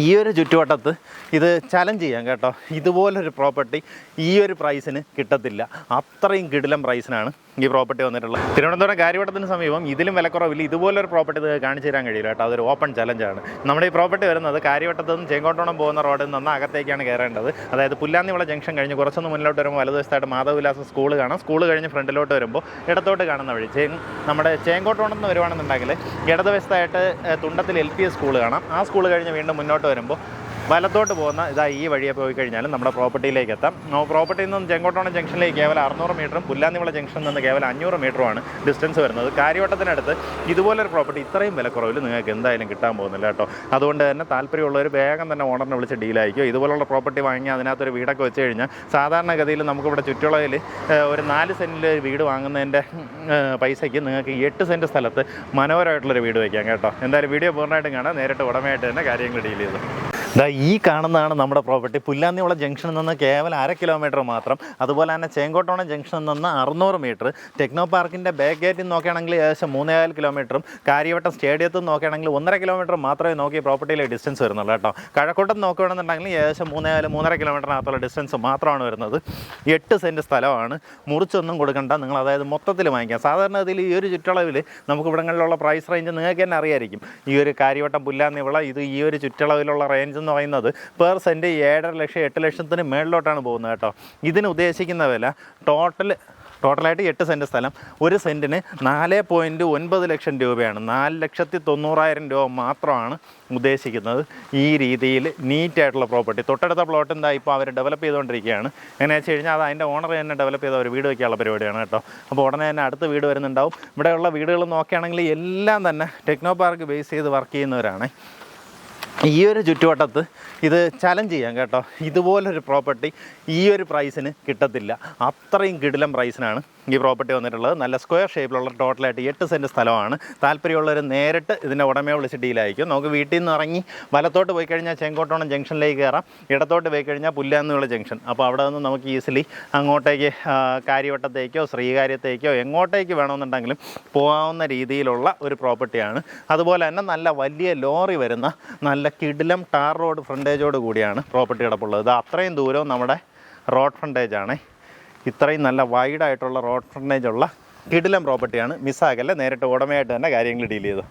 ഈ ഒരു ചുറ്റുവട്ടത്ത് ഇത് ചലഞ്ച് ചെയ്യാം കേട്ടോ. ഇതുപോലൊരു പ്രോപ്പർട്ടി ഈ ഒരു പ്രൈസിന് കിട്ടത്തില്ല. അത്രയും കിടിലം പ്രൈസിനാണ് ഈ പ്രോപ്പർട്ടി വന്നിട്ടുള്ളത്. തിരുവനന്തപുരം കാര്യവട്ടത്തിന് സമീപം ഇതിലും വിലക്കുറവില്ല. ഇതുപോലൊരു പ്രോപ്പർട്ടി ഇത് കാണിച്ചു തരാൻ കഴിയില്ല കേട്ടോ. അതൊരു ഓപ്പൺ ചലഞ്ചാണ് നമ്മുടെ ഈ പ്രോപ്പർട്ടി വരുന്നത് കാര്യവട്ടത്തു നിന്നും ചേങ്കോട്ടോണം പോകുന്ന റോഡിൽ നിന്ന് അകത്തേക്കാണ് കയറേണ്ടത്. അതായത് പുല്ലാന്നിവിള ജംഗ്ഷൻ കഴിഞ്ഞ് കുറച്ചൊന്ന് മുന്നിലോട്ട് വരുമ്പോൾ വലതുവശത്തായിട്ട് മാധവവിലാസം സ്കൂൾ കാണാം. സ്കൂൾ കഴിഞ്ഞ് ഫ്രണ്ടിലോട്ട് വരുമ്പോൾ ഇടത്തോട്ട് കാണുന്ന വഴി. ചേ നമ്മുടെ ചേങ്കോട്ടോണം എന്ന് വരുവാണെന്നുണ്ടെങ്കിൽ ഇടതുവശത്തായിട്ട് Thundathil L P S school കാണാം. ആ സ്കൂൾ കഴിഞ്ഞ് വീണ്ടും മുന്നോട്ട് വരുമ്പോൾ വലത്തോട്ട് പോകുന്ന ഇതാ ഈ വഴിയെ പോയി കഴിഞ്ഞാൽ നമ്മുടെ പ്രോപ്പർട്ടിയിലേക്ക് എത്താം. പ്രോപ്പർട്ടിയിൽ നിന്ന് ചെങ്കോട്ടോണം ജംഗ്ഷനിലേക്ക് കേവലം അറുന്നൂറ് മീറ്ററും പുല്ലാന്നിവിള ജംഗ്ഷനിൽ നിന്ന് കേവലം അഞ്ഞൂറ് മീറ്ററുമാണ് ഡിസ്റ്റൻസ് വരുന്നത്. കാര്യവട്ടത്തിനടുത്ത് ഇതുപോലൊരു പ്രോപ്പർട്ടി ഇത്രയും വിലക്കുറവിൽ നിങ്ങൾക്ക് എന്തായാലും കിട്ടാൻ പോകുന്നില്ല കേട്ടോ. അതുകൊണ്ട് തന്നെ താല്പര്യമുള്ളവർ വേഗം തന്നെ ഓണറിനെ വിളിച്ച് ഡീലായിരിക്കും ഇതുപോലുള്ള പ്രോപ്പർട്ടി വാങ്ങി അതിനകത്തൊരു വീടൊക്കെ വെച്ച് കഴിഞ്ഞാൽ സാധാരണഗതിയിൽ നമുക്കിവിടെ ചുറ്റുളയിൽ ഒരു നാല് സെന്റിൽ ഒരു വീട് വാങ്ങുന്നതിന്റെ പൈസയ്ക്ക് നിങ്ങൾക്ക് എട്ട് സെന്റ് സ്ഥലത്ത് മനോഹരമായിട്ടുള്ളൊരു വീട് വയ്ക്കാം കേട്ടോ. എന്തായാലും വീഡിയോ പൂർണമായിട്ടും കാണാം. നേരിട്ട് ഉടമയായിട്ട് തന്നെ കാര്യങ്ങൾ ഡീൽ ചെയ്തു. ദാ ഈ കാണുന്നതാണ് നമ്മുടെ പ്രോപ്പർട്ടി. പുല്ലാന്നിവിള ജംഗ്ഷനിൽ നിന്ന് കേവലം അര കിലോമീറ്റർ മാത്രം. അതുപോലെ തന്നെ ചേങ്കോട്ടോണ ജംഗ്ഷനിൽ നിന്ന് അറുന്നൂറ് മീറ്റർ ടെക്നോ പാർക്കിന്റെ ബാക്ക് ഗേറ്റിൽ നോക്കുകയാണെങ്കിൽ ഏകദേശം മൂന്നേകാൽ കിലോമീറ്ററും കാര്യവട്ടം സ്റ്റേഡിയത്തിൽ നിന്ന് നോക്കുകയാണെങ്കിൽ ഒന്നര കിലോമീറ്റർ മാത്രമേ നോക്കി പ്രോപ്പർട്ടിയിലെ ഡിസ്റ്റൻസ് വരുന്നുള്ളൂ കേട്ടോ. കഴക്കൂട്ടം നോക്കുകയാണെന്നുണ്ടെങ്കിൽ ഏകദേശം മൂന്നേകാൽ മൂന്നര കിലോമീറ്ററിനകത്തുള്ള ഡിസ്റ്റൻസ് മാത്രമാണ് വരുന്നത്. എട്ട് സെന്റ് സ്ഥലമാണ്. മുറിച്ചൊന്നും കൊടുക്കണ്ട. നിങ്ങൾ അതായത് മൊത്തത്തിൽ വാങ്ങിക്കാം. സാധാരണ ഇതിൽ ഈ ഒരു ചുറ്റളവിൽ നമുക്ക് ഇവിടങ്ങളിലുള്ള പ്രൈസ് റേഞ്ച് നിങ്ങൾക്ക് തന്നെ അറിയായിരിക്കും. ഈ ഒരു കാര്യവട്ടം പുല്ലാന്നിവിള ഇത് ഈ ഒരു ചുറ്റളവിലുള്ള റേഞ്ച് എന്ന് പറയുന്നത് പെർ സെന്റ് ഏഴര ലക്ഷം എട്ട് ലക്ഷത്തിന് മേളിലോട്ടാണ് പോകുന്നത് കേട്ടോ. ഇതിന് ഉദ്ദേശിക്കുന്ന വില ടോട്ടൽ ടോട്ടലായിട്ട് എട്ട് സെന്റ് സ്ഥലം. ഒരു സെന്റിന് നാല് പോയിന്റ് ഒൻപത് ലക്ഷം രൂപയാണ്. നാല് ലക്ഷത്തി തൊണ്ണൂറായിരം രൂപ മാത്രമാണ് ഉദ്ദേശിക്കുന്നത് ഈ രീതിയിൽ നീറ്റായിട്ടുള്ള പ്രോപ്പർട്ടി തൊട്ടടുത്ത പ്ലോട്ട് എന്താ? ഇപ്പോൾ അവർ ഡെവലപ്പ് ചെയ്തുകൊണ്ടിരിക്കുകയാണ്. എങ്ങനെ വെച്ച് കഴിഞ്ഞാൽ അത് അതിന്റെ ഓണർ തന്നെ ഡെവലപ്പ് ചെയ്ത ഒരു വീട് വയ്ക്കാനുള്ള പരിപാടിയാണ് കേട്ടോ. അപ്പോൾ ഉടനെ തന്നെ അടുത്ത വീട് വരുന്നുണ്ടാവും. ഇവിടെയുള്ള വീടുകൾ നോക്കുകയാണെങ്കിൽ എല്ലാം തന്നെ ടെക്നോ പാർക്ക് ബേസ് ചെയ്ത് വർക്ക് ചെയ്യുന്നവരാണ്. ഈ ഒരു ചുറ്റുവട്ടത്ത് ഇത് ചലഞ്ച് ചെയ്യാം കേട്ടോ. ഇതുപോലൊരു പ്രോപ്പർട്ടി ഈ ഒരു പ്രൈസിന് കിട്ടത്തില്ല. അത്രയും കിടിലം പ്രൈസിനാണ് ഈ പ്രോപ്പർട്ടി വന്നിട്ടുള്ളത്. നല്ല സ്ക്വയർ ഷേപ്പിലുള്ള ടോട്ടലായിട്ട് എട്ട് സെന്റ് സ്ഥലമാണ്. താല്പര്യമുള്ളവർ നേരിട്ട് ഇതിന്റെ ഉടമയെ വിളിച്ച് ഡീലായിരിക്കും നമുക്ക് വീട്ടിൽ നിന്ന് ഇറങ്ങി വലത്തോട്ട് പോയി കഴിഞ്ഞാൽ ചെങ്കോട്ടോണം ജംഗ്ഷനിലേക്ക് കയറാം. ഇടത്തോട്ട് പോയി കഴിഞ്ഞാൽ പുല്ലാന്നുള്ള ജംഗ്ഷൻ. അപ്പോൾ അവിടെ നിന്ന് നമുക്ക് ഈസിലി അങ്ങോട്ടേക്ക് കാര്യവട്ടത്തേക്കോ ശ്രീകാര്യത്തേക്കോ എങ്ങോട്ടേക്ക് വേണമെന്നുണ്ടെങ്കിലും പോകാവുന്ന രീതിയിലുള്ള ഒരു പ്രോപ്പർട്ടിയാണ് അതുപോലെ തന്നെ നല്ല വലിയ ലോറി വരുന്ന നല്ല കിടിലം ടാർ റോഡ് ഫ്രണ്ടേജോട് കൂടിയാണ് പ്രോപ്പർട്ടി കിടപ്പുള്ളത്. ഇത് അത്രയും ദൂരവും നമ്മുടെ റോഡ് ഫ്രണ്ടേജ് ആണ് ഇത്രയും നല്ല വൈഡായിട്ടുള്ള റോഡ് ഫ്രണ്ടേജ് ഉള്ള കിടിലം പ്രോപ്പർട്ടിയാണ് മിസ്സാകല്ല നേരിട്ട് ഉടമയായിട്ട് തന്നെ കാര്യങ്ങൾ ഡീൽ ചെയ്തു